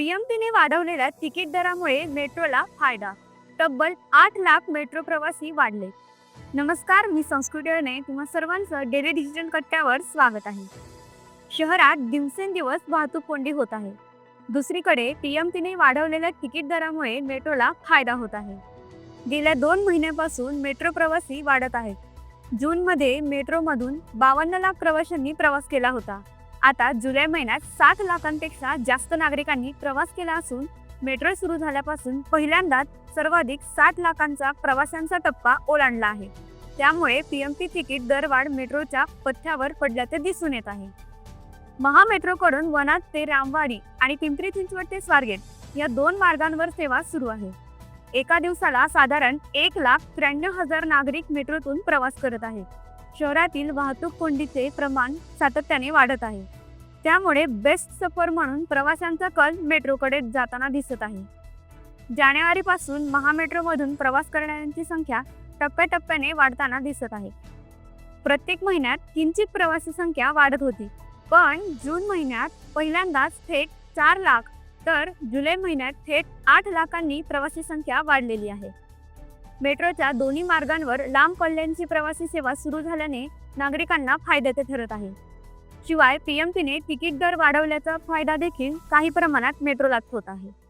पीएमपीने वाढवलेल्या ticket दरामुळे मेट्रोला फायदा. तब्बल आठ लाख मेट्रो प्रवासी वाढले. नमस्कार मी संस्कृतीने तुम्हा सर्वांचं डेली डिजिटल कट्ट्यावर स्वागत आहे. शहरात दिवसेंदिवस वाहतूक कोंडी होत आहे. दुसरीकडे पीएमपीने वाढवलेल्या तिकीट दरामुळे मेट्रोला फायदा होत आहे. गेल्या दोन महिन्यापासून मेट्रो प्रवासी वाढत आहेत. जूनमध्ये मेट्रोमधून बावन्न लाख प्रवाशांनी प्रवास केला होता. आता जुलै महिन्यात सात लाखांपेक्षा जास्त नागरिकांनी प्रवास केला असून मेट्रो सुरू झाल्यापासून पहिल्यांदाच सर्वाधिक सात लाखांचा प्रवाशांचा टप्पा ओलांडला आहे. त्यामुळे पीएमपी तिकीट दरवाढ मेट्रोच्या पथ्यावर पडल्याचे दिसून येत आहे. महामेट्रोकडून वनात ते रामवाडी आणि पिंपरी चिंचवड ते स्वारगेट या दोन मार्गांवर सेवा सुरू आहे. एका दिवसाला साधारण एक लाख त्र्याण्णव हजार नागरिक मेट्रोतून प्रवास करत आहेत. शहरातील वाहतूक कोंडीचे प्रमाण सातत्याने वाढत आहे. त्यामुळे बेस्ट सफर म्हणून प्रवाशांचा कल मेट्रोकडे जाताना दिसत आहे. जानेवारीपासून महामेट्रोमधून प्रवास करणाऱ्यांची संख्या टप्प्याटप्प्याने वाढताना दिसत आहे. प्रत्येक महिन्यात किंचित प्रवासी संख्या वाढत होती पण जून महिन्यात पहिल्यांदाच थेट चार लाख तर जुलै महिन्यात थेट आठ लाखांनी प्रवासी संख्या वाढलेली आहे. मेट्रोच्या दोन्ही मार्गांवर लांब पल्ल्यांची प्रवासी सेवा सुरू झाल्याने नागरिकांना फायद्याचे ठरत आहे. शिवाय पीएमपीने तिकीट दर वाढवल्याचा फायदा देखील काही प्रमाणात मेट्रोलाच होत आहे.